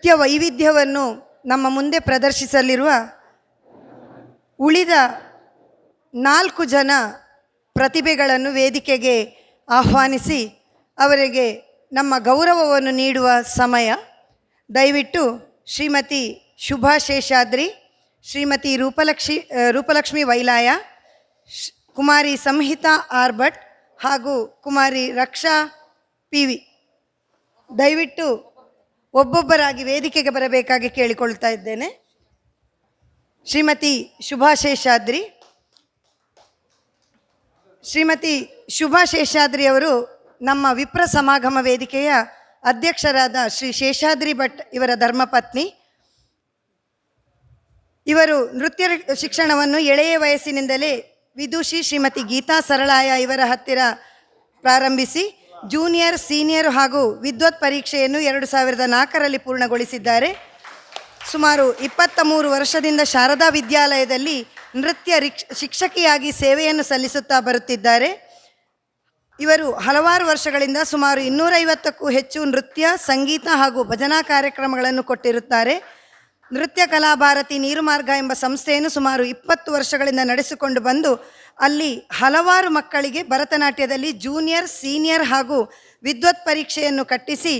ನೃತ್ಯ ವೈವಿಧ್ಯವನ್ನು ನಮ್ಮ ಮುಂದೆ ಪ್ರದರ್ಶಿಸಲಿರುವ ಉಳಿದ ನಾಲ್ಕು ಜನ ಪ್ರತಿಭೆಗಳನ್ನು ವೇದಿಕೆಗೆ ಆಹ್ವಾನಿಸಿ ಅವರಿಗೆ ನಮ್ಮ ಗೌರವವನ್ನು ನೀಡುವ ಸಮಯ. ದಯವಿಟ್ಟು ಶ್ರೀಮತಿ ಶುಭಾ ಶೇಷಾದ್ರಿ, ಶ್ರೀಮತಿ ರೂಪಲಕ್ಷ್ಮಿ ರೂಪಲಕ್ಷ್ಮಿ ವೈಲಾಯ ಕುಮಾರಿ ಸಂಹಿತಾ ಆರ್ಭಟ್ ಹಾಗೂ ಕುಮಾರಿ ರಕ್ಷಾ ಪಿ ವಿ. ದಯವಿಟ್ಟು ಒಬ್ಬೊಬ್ಬರಾಗಿ ವೇದಿಕೆಗೆ ಬರಬೇಕಾಗಿ ಕೇಳಿಕೊಳ್ತಾ ಇದ್ದೇನೆ. ಶ್ರೀಮತಿ ಶುಭಾ ಶೇಷಾದ್ರಿ ಶ್ರೀಮತಿ ಶುಭಾ ಶೇಷಾದ್ರಿ ಅವರು ನಮ್ಮ ವಿಪ್ರ ಸಮಾಗಮ ವೇದಿಕೆಯ ಅಧ್ಯಕ್ಷರಾದ ಶ್ರೀ ಶೇಷಾದ್ರಿ ಭಟ್ ಇವರ ಧರ್ಮಪತ್ನಿ. ಇವರು ನೃತ್ಯ ಶಿಕ್ಷಣವನ್ನು ಎಳೆಯ ವಯಸ್ಸಿನಿಂದಲೇ ವಿದುಷಿ ಶ್ರೀಮತಿ ಗೀತಾ ಸರಳಾಯ ಇವರ ಹತ್ತಿರ ಪ್ರಾರಂಭಿಸಿ ಜೂನಿಯರ್ ಸೀನಿಯರ್ ಹಾಗೂ ವಿದ್ವತ್ ಪರೀಕ್ಷೆಯನ್ನು ಎರಡು ಸಾವಿರದ ನಾಲ್ಕರಲ್ಲಿ ಪೂರ್ಣಗೊಳಿಸಿದ್ದಾರೆ. ಸುಮಾರು ಇಪ್ಪತ್ತ ಮೂರು ವರ್ಷದಿಂದ ಶಾರದಾ ವಿದ್ಯಾಲಯದಲ್ಲಿ ನೃತ್ಯ ಶಿಕ್ಷಕಿಯಾಗಿ ಸೇವೆಯನ್ನು ಸಲ್ಲಿಸುತ್ತಾ ಬರುತ್ತಿದ್ದಾರೆ. ಇವರು ಹಲವಾರು ವರ್ಷಗಳಿಂದ ಸುಮಾರು ಇನ್ನೂರೈವತ್ತಕ್ಕೂ ಹೆಚ್ಚು ನೃತ್ಯ, ಸಂಗೀತ ಹಾಗೂ ಭಜನಾ ಕಾರ್ಯಕ್ರಮಗಳನ್ನು ಕೊಟ್ಟಿರುತ್ತಾರೆ. ನೃತ್ಯ ಕಲಾಭಾರತಿ ನೀರುಮಾರ್ಗ ಎಂಬ ಸಂಸ್ಥೆಯನ್ನು ಸುಮಾರು ಇಪ್ಪತ್ತು ವರ್ಷಗಳಿಂದ ನಡೆಸಿಕೊಂಡು ಬಂದು ಅಲ್ಲಿ ಹಲವಾರು ಮಕ್ಕಳಿಗೆ ಭರತನಾಟ್ಯದಲ್ಲಿ ಜೂನಿಯರ್, ಸೀನಿಯರ್ ಹಾಗೂ ವಿದ್ವತ್ ಪರೀಕ್ಷೆಯನ್ನು ಕಟ್ಟಿಸಿ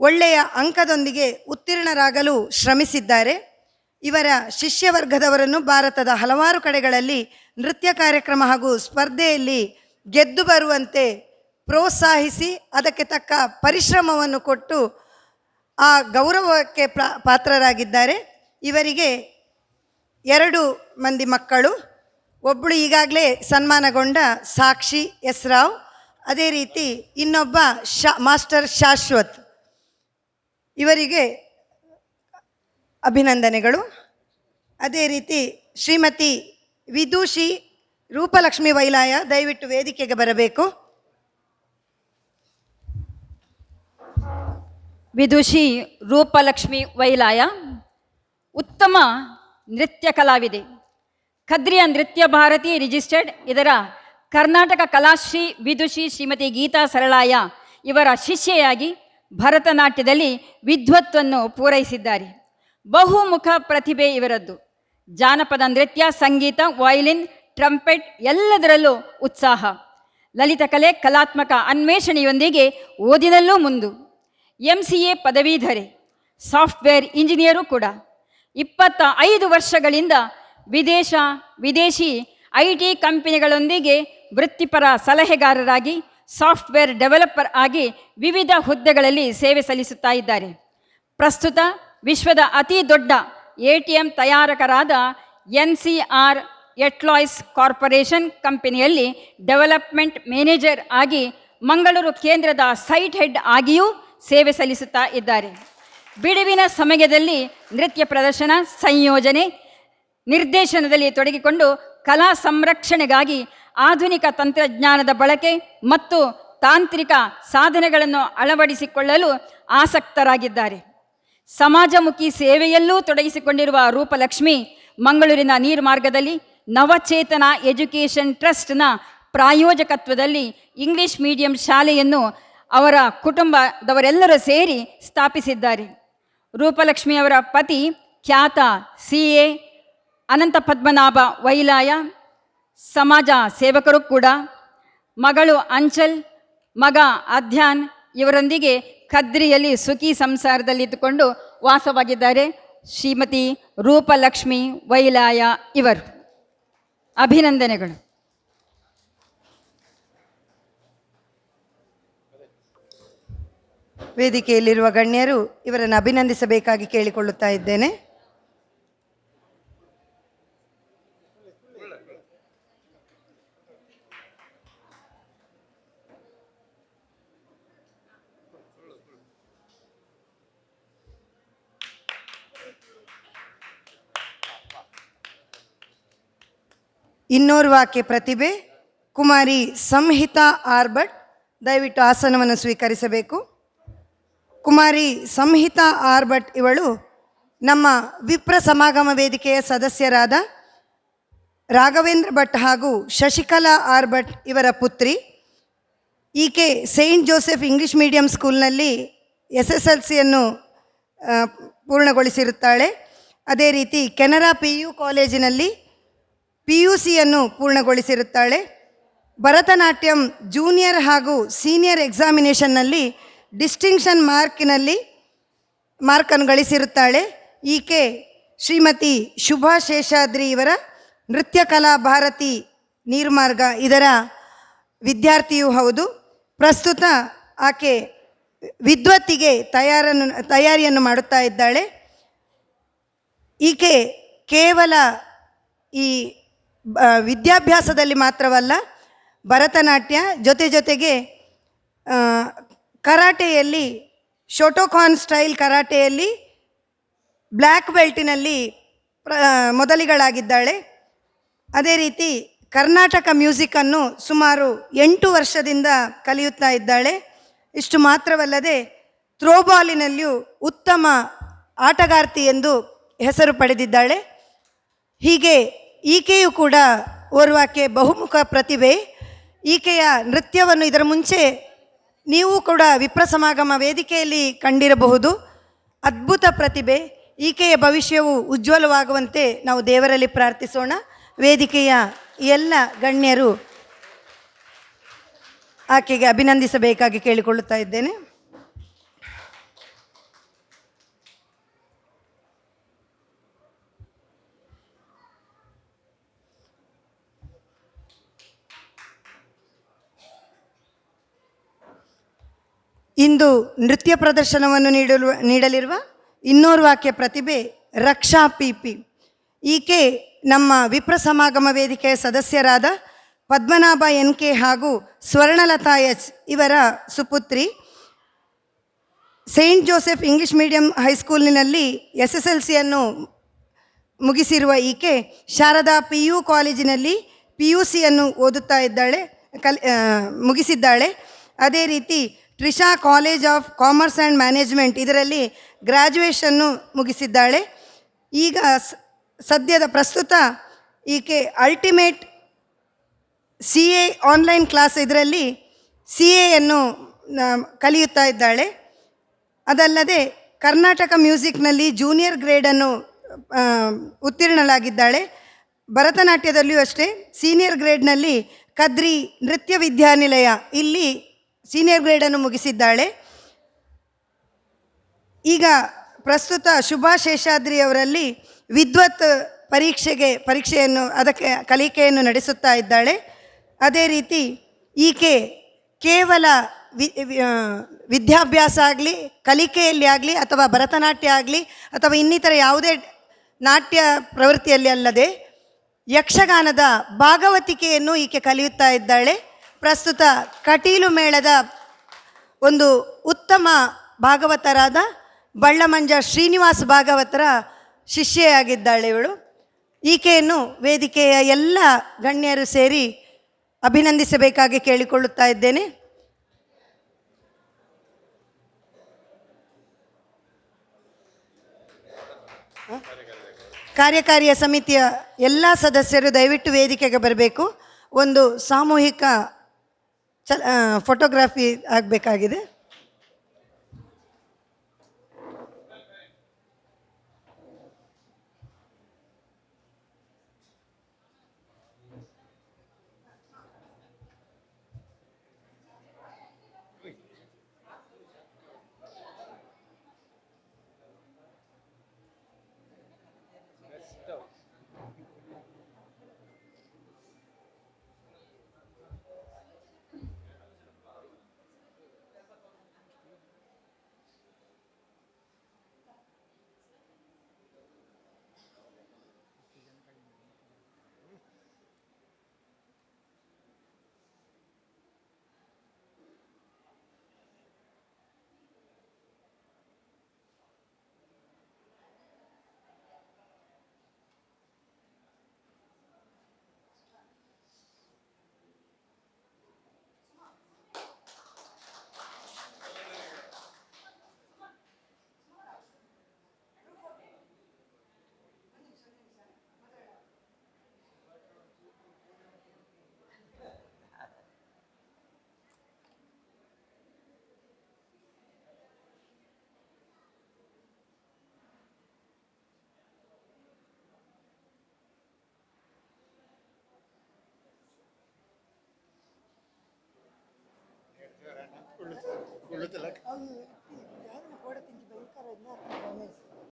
ಒಳ್ಳೆಯ ಅಂಕದೊಂದಿಗೆ ಉತ್ತೀರ್ಣರಾಗಲು ಶ್ರಮಿಸಿದ್ದಾರೆ. ಇವರ ಶಿಷ್ಯವರ್ಗದವರನ್ನು ಭಾರತದ ಹಲವಾರು ಕಡೆಗಳಲ್ಲಿ ನೃತ್ಯ ಕಾರ್ಯಕ್ರಮ ಹಾಗೂ ಸ್ಪರ್ಧೆಯಲ್ಲಿ ಗೆದ್ದು ಬರುವಂತೆ ಪ್ರೋತ್ಸಾಹಿಸಿ, ಅದಕ್ಕೆ ತಕ್ಕ ಪರಿಶ್ರಮವನ್ನು ಕೊಟ್ಟು ಆ ಗೌರವಕ್ಕೆ ಪಾತ್ರರಾಗಿದ್ದಾರೆ. ಇವರಿಗೆ ಎರಡು ಮಂದಿ ಮಕ್ಕಳು. ಒಬ್ಬಳು ಈಗಾಗಲೇ ಸನ್ಮಾನಗೊಂಡ ಸಾಕ್ಷಿ ಎಸ್ ರಾವ್. ಅದೇ ರೀತಿ ಇನ್ನೊಬ್ಬ ಶಾ, ಮಾಸ್ಟರ್ ಶಾಶ್ವತ್. ಇವರಿಗೆ ಅಭಿನಂದನೆಗಳು. ಅದೇ ರೀತಿ ಶ್ರೀಮತಿ ವಿದೂಷಿ ರೂಪಲಕ್ಷ್ಮಿ ವೈಲಾಯ ದಯವಿಟ್ಟು ವೇದಿಕೆಗೆ ಬರಬೇಕು. ವಿದುಷಿ ರೂಪಲಕ್ಷ್ಮಿ ವೈಲಾಯ, ಉತ್ತಮ ನೃತ್ಯ ಕಲಾವಿದೆ. ಖದ್ರಿಯ ನೃತ್ಯ ಭಾರತಿ ರಿಜಿಸ್ಟರ್ಡ್. ಇದರ ಕರ್ನಾಟಕ ಕಲಾಶ್ರೀ ವಿದುಷಿ ಶ್ರೀಮತಿ ಗೀತಾ ಸರಳಾಯ ಇವರ ಶಿಷ್ಯೆಯಾಗಿ ಭರತನಾಟ್ಯದಲ್ಲಿ ವಿದ್ವತ್ವನ್ನು ಪೂರೈಸಿದ್ದಾರೆ. ಬಹುಮುಖ ಪ್ರತಿಭೆ ಇವರದ್ದು. ಜಾನಪದ ನೃತ್ಯ, ಸಂಗೀತ, ವಾಯ್ಲಿನ್, ಟ್ರಂಪೆಟ್ ಎಲ್ಲದರಲ್ಲೂ ಉತ್ಸಾಹ. ಲಲಿತ ಕಲೆ, ಕಲಾತ್ಮಕ ಅನ್ವೇಷಣೆಯೊಂದಿಗೆ ಓದಿನಲ್ಲೂ ಮುಂದು. ಎಂ ಸಿ ಎ ಪದವೀಧರೆ, ಸಾಫ್ಟ್ವೇರ್ ಇಂಜಿನಿಯರು ಕೂಡ. ಇಪ್ಪತ್ತ ಐದು ವರ್ಷಗಳಿಂದ ವಿದೇಶ, ವಿದೇಶಿ ಐ ಟಿ ಕಂಪನಿಗಳೊಂದಿಗೆ ವೃತ್ತಿಪರ ಸಲಹೆಗಾರರಾಗಿ, ಸಾಫ್ಟ್ವೇರ್ ಡೆವಲಪರ್ ಆಗಿ ವಿವಿಧ ಹುದ್ದೆಗಳಲ್ಲಿ ಸೇವೆ ಸಲ್ಲಿಸುತ್ತಾ ಇದ್ದಾರೆ. ಪ್ರಸ್ತುತ ವಿಶ್ವದ ಅತಿ ದೊಡ್ಡ A T M ತಯಾರಕರಾದ N C R Atleos corporation ಕಂಪನಿಯಲ್ಲಿ ಡೆವಲಪ್ಮೆಂಟ್ ಮ್ಯಾನೇಜರ್ ಆಗಿ ಮಂಗಳೂರು ಕೇಂದ್ರದ ಸೈಟ್ ಹೆಡ್ ಆಗಿಯೂ ಸೇವೆ ಸಲ್ಲಿಸುತ್ತಾ ಇದ್ದಾರೆ. ಬಿಡುವಿನ ಸಮಯದಲ್ಲಿ ನೃತ್ಯ ಪ್ರದರ್ಶನ, ಸಂಯೋಜನೆ, ನಿರ್ದೇಶನದಲ್ಲಿ ತೊಡಗಿಕೊಂಡು ಕಲಾ ಸಂರಕ್ಷಣೆಗಾಗಿ ಆಧುನಿಕ ತಂತ್ರಜ್ಞಾನದ ಬಳಕೆ ಮತ್ತು ತಾಂತ್ರಿಕ ಸಾಧನೆಗಳನ್ನು ಅಳವಡಿಸಿಕೊಳ್ಳಲು ಆಸಕ್ತರಾಗಿದ್ದಾರೆ. ಸಮಾಜಮುಖಿ ಸೇವೆಯಲ್ಲೂ ತೊಡಗಿಸಿಕೊಂಡಿರುವ ರೂಪಲಕ್ಷ್ಮಿ ಮಂಗಳೂರಿನ ನೀರ್ಮಾರ್ಗದಲ್ಲಿ ನವಚೇತನ ಎಜುಕೇಷನ್ ಟ್ರಸ್ಟ್ನ ಪ್ರಾಯೋಜಕತ್ವದಲ್ಲಿ ಇಂಗ್ಲಿಷ್ ಮೀಡಿಯಂ ಶಾಲೆಯನ್ನು ಅವರ ಕುಟುಂಬದವರೆಲ್ಲರೂ ಸೇರಿ ಸ್ಥಾಪಿಸಿದ್ದಾರೆ. ರೂಪಲಕ್ಷ್ಮಿಯವರ ಪತಿ ಖ್ಯಾತ ಸಿ ಎ ಅನಂತ ಪದ್ಮನಾಭ ವೈಲಾಯ, ಸಮಾಜ ಸೇವಕರು ಕೂಡ, ಮಗಳು ಅಂಚಲ್, ಮಗ ಅಧ್ಯಾನ್ ಇವರೊಂದಿಗೆ ಖದ್ರಿಯಲ್ಲಿ ಸುಖಿ ಸಂಸಾರದಲ್ಲಿದ್ದುಕೊಂಡು ವಾಸವಾಗಿದ್ದಾರೆ. ಶ್ರೀಮತಿ ರೂಪಲಕ್ಷ್ಮಿ ವೈಲಾಯ ಇವರು. ಅಭಿನಂದನೆಗಳು. ವೇದಿಕೆಯಲ್ಲಿರುವ ಗಣ್ಯರು ಇವರನ್ನು ಅಭಿನಂದಿಸಬೇಕಾಗಿ ಕೇಳಿಕೊಳ್ಳುತ್ತಾ ಇದ್ದೇನೆ. ಇನ್ನೋರ್ವಾಕೆ ಪ್ರತಿಭೆ ಕುಮಾರಿ ಸಂಹಿತಾ ಆರ್ಬಟ್ ದಯವಿಟ್ಟು ಆಸನವನ್ನು ಸ್ವೀಕರಿಸಬೇಕು. ಕುಮಾರಿ ಸಂಹಿತಾ ಆರ್ ಭಟ್ ಇವಳು ನಮ್ಮ ವಿಪ್ರ ಸಮಾಗಮ ವೇದಿಕೆಯ ಸದಸ್ಯರಾದ ರಾಘವೇಂದ್ರ ಭಟ್ ಹಾಗೂ ಶಶಿಕಲಾ ಆರ್ ಭಟ್ ಇವರ ಪುತ್ರಿ. ಈಕೆ ಸೇಂಟ್ ಜೋಸೆಫ್ ಇಂಗ್ಲಿಷ್ ಮೀಡಿಯಂ ಸ್ಕೂಲ್ನಲ್ಲಿ ಎಸ್ ಎಸ್ ಎಲ್ ಸಿಯನ್ನು ಪೂರ್ಣಗೊಳಿಸಿರುತ್ತಾಳೆ. ಅದೇ ರೀತಿ ಕೆನರಾ ಪಿ ಯು ಕಾಲೇಜಿನಲ್ಲಿ ಪಿ ಯು ಸಿಯನ್ನು ಪೂರ್ಣಗೊಳಿಸಿರುತ್ತಾಳೆ. ಭರತನಾಟ್ಯಂ ಜೂನಿಯರ್ ಹಾಗೂ ಸೀನಿಯರ್ ಎಕ್ಸಾಮಿನೇಷನ್ನಲ್ಲಿ ಡಿಸ್ಟಿಂಕ್ಷನ್ ಮಾರ್ಕಿನಲ್ಲಿ ಮಾರ್ಕನ್ನು ಗಳಿಸಿರುತ್ತಾಳೆ. ಈಕೆ ಶ್ರೀಮತಿ ಶುಭಾ ಶೇಷಾದ್ರಿ ಇವರ ನೃತ್ಯ ಕಲಾ ಭಾರತಿ ನೀರ್ಮಾರ್ಗ ಇದರ ವಿದ್ಯಾರ್ಥಿಯೂ ಹೌದು. ಪ್ರಸ್ತುತ ಆಕೆ ವಿದ್ವತ್ತಿಗೆ ತಯಾರನ್ನು, ತಯಾರಿಯನ್ನು ಮಾಡುತ್ತಾ ಇದ್ದಾಳೆ. ಈಕೆ ಕೇವಲ ಈ ವಿದ್ಯಾಭ್ಯಾಸದಲ್ಲಿ ಮಾತ್ರವಲ್ಲ, ಭರತನಾಟ್ಯ ಜೊತೆ ಜೊತೆಗೆ ಕರಾಟೆಯಲ್ಲಿ, ಶೋಟೋಕಾನ್ ಸ್ಟೈಲ್ ಕರಾಟೆಯಲ್ಲಿ ಬ್ಲ್ಯಾಕ್ ಬೆಲ್ಟಿನಲ್ಲಿ, ಪ್ರ ಮೊದಲಿಗಳಾಗಿದ್ದಾಳೆ. ಅದೇ ರೀತಿ ಕರ್ನಾಟಕ ಮ್ಯೂಸಿಕನ್ನು ಸುಮಾರು ಎಂಟು ವರ್ಷದಿಂದ ಕಲಿಯುತ್ತಾ ಇದ್ದಾಳೆ. ಇಷ್ಟು ಮಾತ್ರವಲ್ಲದೆ ಥ್ರೋಬಾಲಿನಲ್ಲಿಯೂ ಉತ್ತಮ ಆಟಗಾರ್ತಿ ಎಂದು ಹೆಸರು ಪಡೆದಿದ್ದಾಳೆ. ಹೀಗೆ ಈಕೆಯು ಕೂಡ ಓರ್ವಾಕೆ ಬಹುಮುಖ ಪ್ರತಿಭೆ. ಈಕೆಯ ನೃತ್ಯವನ್ನು ಇದರ ಮುಂಚೆ ನೀವು ಕೂಡ ವಿಪ್ರ ಸಮಾಗಮ ವೇದಿಕೆಯಲ್ಲಿ ಕಂಡಿರಬಹುದು. ಅದ್ಭುತ ಪ್ರತಿಭೆ, ಈಕೆಯ ಭವಿಷ್ಯವು ಉಜ್ವಲವಾಗುವಂತೆ ನಾವು ದೇವರಲ್ಲಿ ಪ್ರಾರ್ಥಿಸೋಣ. ವೇದಿಕೆಯ ಎಲ್ಲ ಗಣ್ಯರು ಆಕೆಗೆ ಅಭಿನಂದಿಸಬೇಕಾಗಿ ಕೇಳಿಕೊಳ್ಳುತ್ತಾ ಇದ್ದೇನೆ. ಇಂದು ನೃತ್ಯ ಪ್ರದರ್ಶನವನ್ನು ನೀಡಲು, ನೀಡಲಿರುವ ಇನ್ನೋರ್ವಾಕ್ಯ ಪ್ರತಿಭೆ ರಕ್ಷಾ ಪಿಪಿ. ಈಕೆ ನಮ್ಮ ವಿಪ್ರ ಸಮಾಗಮ ವೇದಿಕೆಯ ಸದಸ್ಯರಾದ ಪದ್ಮನಾಭ ಎನ್ ಕೆ ಹಾಗೂ ಸ್ವರ್ಣಲತಾ ಎಚ್ ಇವರ ಸುಪುತ್ರಿ. ಸೇಂಟ್ ಜೋಸೆಫ್ ಇಂಗ್ಲಿಷ್ ಮೀಡಿಯಂ ಹೈಸ್ಕೂಲಿನಲ್ಲಿ ಎಸ್ ಎಸ್ ಎಲ್ ಸಿಯನ್ನು ಮುಗಿಸಿರುವ ಈಕೆ ಶಾರದಾ ಪಿ ಯು ಕಾಲೇಜಿನಲ್ಲಿ ಪಿ ಯು ಸಿಯನ್ನು ಓದುತ್ತಾ ಇದ್ದಾಳೆ, ಕಲ್ ಮುಗಿಸಿದ್ದಾಳೆ. ಅದೇ ರೀತಿ Trisha college of commerce and management ಇದರಲ್ಲಿ ಗ್ರ್ಯಾಜುಯೇಷನ್ನು ಮುಗಿಸಿದ್ದಾಳೆ. ಈಗ ಸದ್ಯದ ಪ್ರಸ್ತುತ ಈಕೆ ultimate C A online class ಇದರಲ್ಲಿ ಸಿ ಎಯನ್ನು ಕಲಿಯುತ್ತಾ ಇದ್ದಾಳೆ. ಅದಲ್ಲದೆ ಕರ್ನಾಟಕ ಮ್ಯೂಸಿಕ್ನಲ್ಲಿ ಜೂನಿಯರ್ ಗ್ರೇಡನ್ನು ಉತ್ತೀರ್ಣಳಾಗಿದ್ದಾಳೆ. ಭರತನಾಟ್ಯದಲ್ಲಿಯೂ ಅಷ್ಟೇ, ಸೀನಿಯರ್ ಗ್ರೇಡ್ನಲ್ಲಿ ಕದ್ರಿ ನೃತ್ಯ ವಿದ್ಯಾನಿಲಯ. ಇಲ್ಲಿ ಸೀನಿಯರ್ ಗ್ರೇಡನ್ನು ಮುಗಿಸಿದ್ದಾಳೆ. ಈಗ ಪ್ರಸ್ತುತ ಶುಭಾ ಶೇಷಾದ್ರಿ ಅವರಲ್ಲಿ ವಿದ್ವತ್ ಪರೀಕ್ಷೆಗೆ ಪರೀಕ್ಷೆಯನ್ನು, ಅದಕ್ಕೆ ಕಲಿಕೆಯನ್ನು ನಡೆಸುತ್ತಾ ಇದ್ದಾಳೆ. ಅದೇ ರೀತಿ ಈಕೆ ಕೇವಲ ವಿ- ವಿದ್ಯಾಭ್ಯಾಸ ಆಗಲಿ, ಕಲಿಕೆಯಲ್ಲಿ ಆಗಲಿ, ಅಥವಾ ಭರತನಾಟ್ಯ ಆಗಲಿ, ಅಥವಾ ಇನ್ನಿತರ ಯಾವುದೇ ನಾಟ್ಯ ಪ್ರವೃತ್ತಿಯಲ್ಲಿ ಅಲ್ಲದೆ ಯಕ್ಷಗಾನದ ಭಾಗವತಿಕೆಯನ್ನು ಈಕೆ ಕಲಿಯುತ್ತಾ ಇದ್ದಾಳೆ. ಪ್ರಸ್ತುತ ಕಟೀಲು ಮೇಳದ ಒಂದು ಉತ್ತಮ ಭಾಗವತರಾದ ಬಳ್ಳಮಂಜ ಶ್ರೀನಿವಾಸ್ ಭಾಗವತರ ಶಿಷ್ಯೆಯಾಗಿದ್ದಾಳೆ ಇವಳು. ಈಕೆಯನ್ನು ವೇದಿಕೆಯ ಎಲ್ಲ ಗಣ್ಯರು ಸೇರಿ ಅಭಿನಂದಿಸಬೇಕಾಗಿ ಕೇಳಿಕೊಳ್ಳುತ್ತಾ ಇದ್ದೇನೆ. ಕಾರ್ಯಕಾರಿಯ ಸಮಿತಿಯ ಎಲ್ಲ ಸದಸ್ಯರು ದಯವಿಟ್ಟು ವೇದಿಕೆಗೆ ಬರಬೇಕು. ಒಂದು ಸಾಮೂಹಿಕ ಫೋಟೋಗ್ರಾಫಿ ಆಗಬೇಕಾಗಿದೆ? dritte Lack. Also,